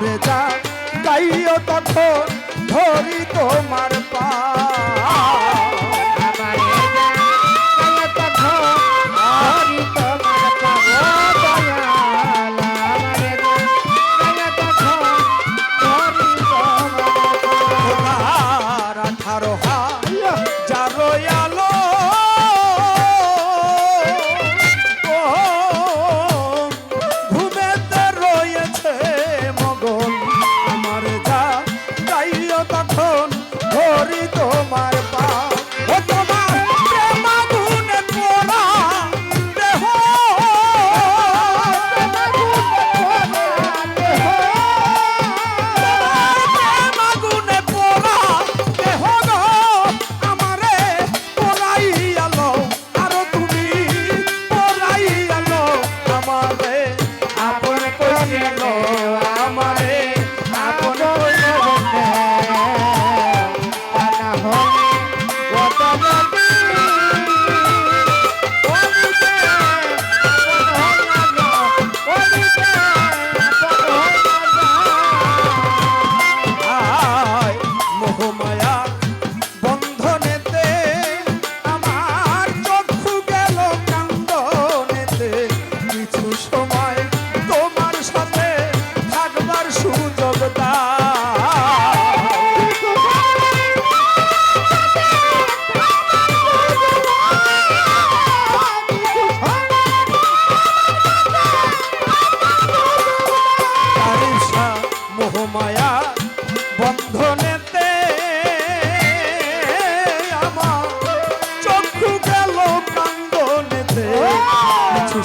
ঘরে যা গাইও তখন ধরি তোমার পা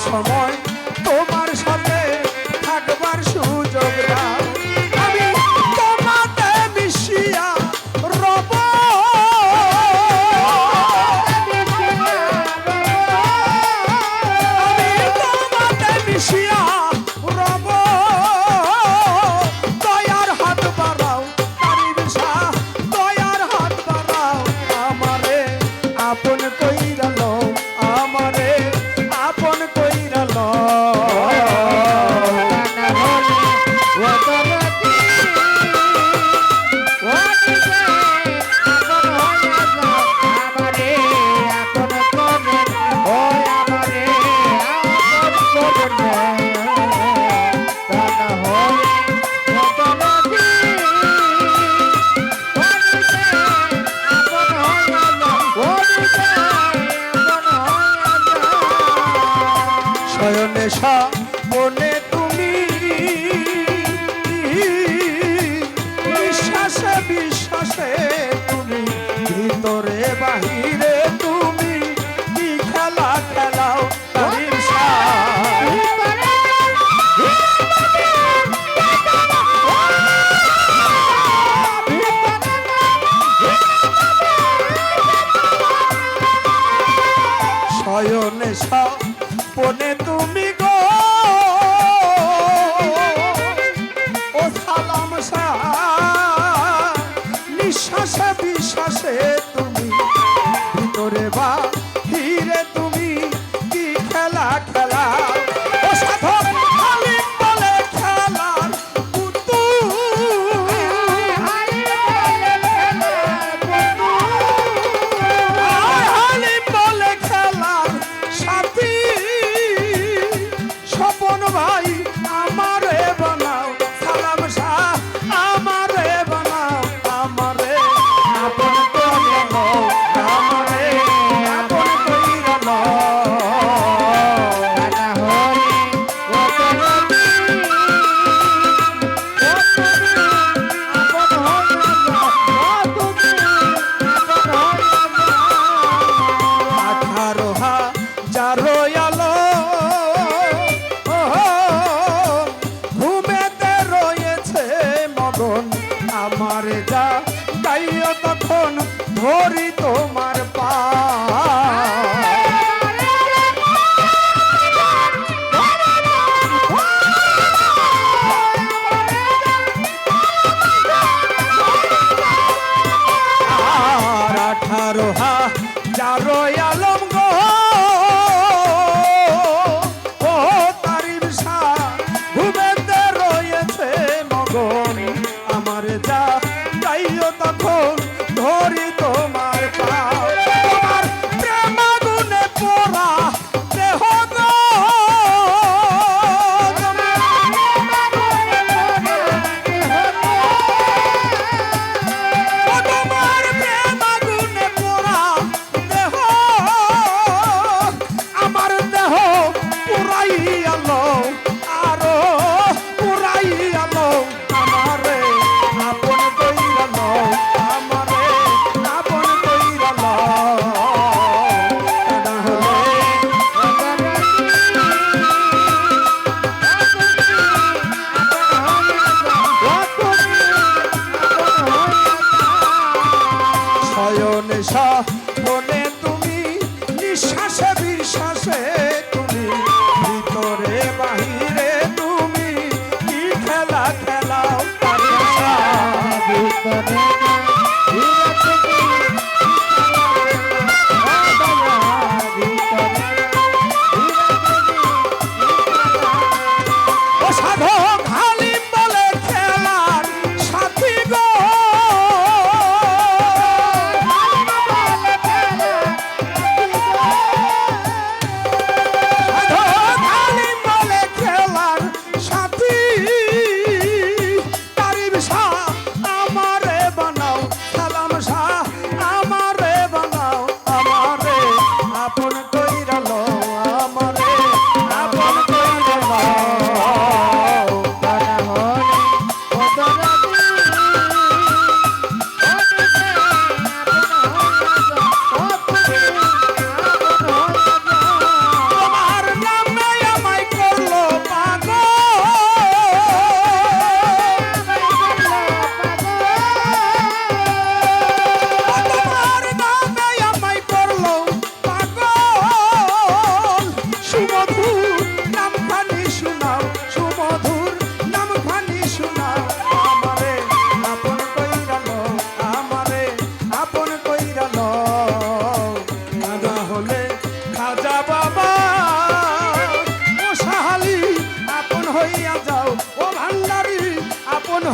সময় তোমার সাথে থাকবার সুযোগ দাও। আমি তোমাতে মিশিয়া রব। আমি তোমাতে মিশিয়া ভালোবাসা বিশ্বাসে তুমি ভিতরে বা মনে তুমি নিঃশ্বাসে বিশ্বাসে তুমি। ভিতরে বাহিরে তুমি কি খেলা খেলাও ভিতরে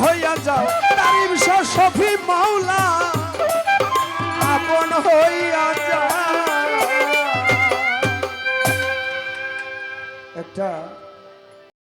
হইয়া যাও। তারিম শাহ মাওলা আপন হইয়া যাও। একটা